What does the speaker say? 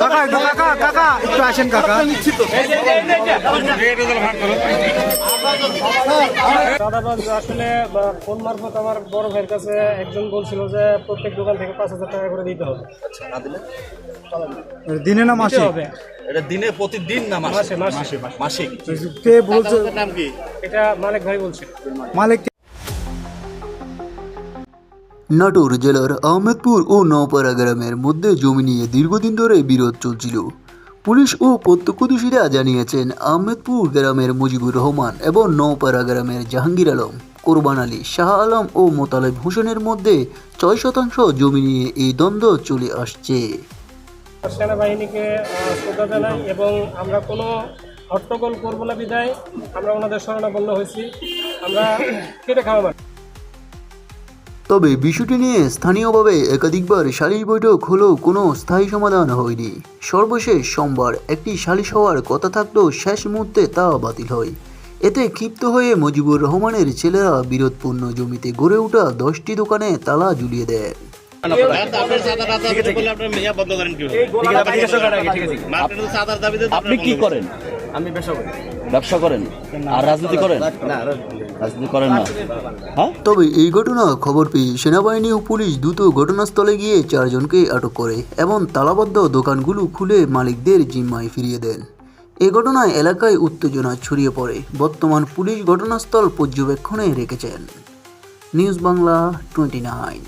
কাকা কাকা কাকা একটু আসেন কাকা এটা ভাগ করো দাদাবাজ আসলে ফোন মারফত আমার বড় ভাইয়ের কাছে একজন বলছিল যে প্রত্যেক দোকান থেকে পাঁচ হাজার টাকা করে দিতে হবে। দিনে না মাসে হবে এটা দিনে প্রতিদিন না মাসে মাসে মাসে। মাসিক। কে বলছে? নাম কি? এটা মালিক ভাই বলছে। মালিক নাটোর জেলার আহমেদপুর ও নওপাড়া গ্রামের মধ্যে জমি নিয়ে দীর্ঘদিন ধরে বিরোধ চলছিল। পুলিশ ও প্রত্যক্ষদর্শীরা জানিয়েছেন, আহমেদপুর গ্রামের মুজিবুর রহমান এবং নওপাড়া গ্রামের জাহাঙ্গীর আলম, কোরবান আলী, শাহ আলম ও মোতালেব হোসেনের মধ্যে ছয় শতাংশ জমি নিয়ে এই দ্বন্দ্ব চলে আসছে। সেনাবাহিনীকে শ্রদ্ধা জানাই এবং আমরা কোনো হট্টগোল করব না বিদায় আমরা ওনাদের শরণাপন্ন হয়েছি। আমরা কেটে খাওয়া। তবে বিষয়টি নিয়ে স্থানীয়ভাবে একাধিকবার সালিশ বৈঠক হলেও কোনো স্থায়ী সমাধান হয়নি। সর্বশেষ সোমবার একটি সালিশ হওয়ার কথা থাকলেও শেষ মুহূর্তে তা বাতিল হয়। এতে ক্ষিপ্ত হয়ে মুজিবুর রহমানের ছেলেরা বিরোধপূর্ণ জমিতে গড়ে ওঠা দশটি দোকানে তালা ঝুলিয়ে দেয়। আপনি কি করেন? আমি ব্যবসা করি। ব্যবসা করেন? আর রাজনীতি করেন? রাজনীতি করেন না। হ্যাঁ? তবে এই ঘটনা খবর পেয়ে সেনাবাহিনী ও পুলিশ দ্রুত ঘটনাস্থলে গিয়ে চারজনকে আটক করে এবং তালাবদ্ধ দোকানগুলো খুলে মালিকদের জিম্মায় ফিরিয়ে দেন। এ ঘটনায় এলাকায় উত্তেজনা ছড়িয়ে পড়ে। বর্তমান পুলিশ ঘটনাস্থল পর্যবেক্ষণে রেখেছেন। News Bangla twenty nine.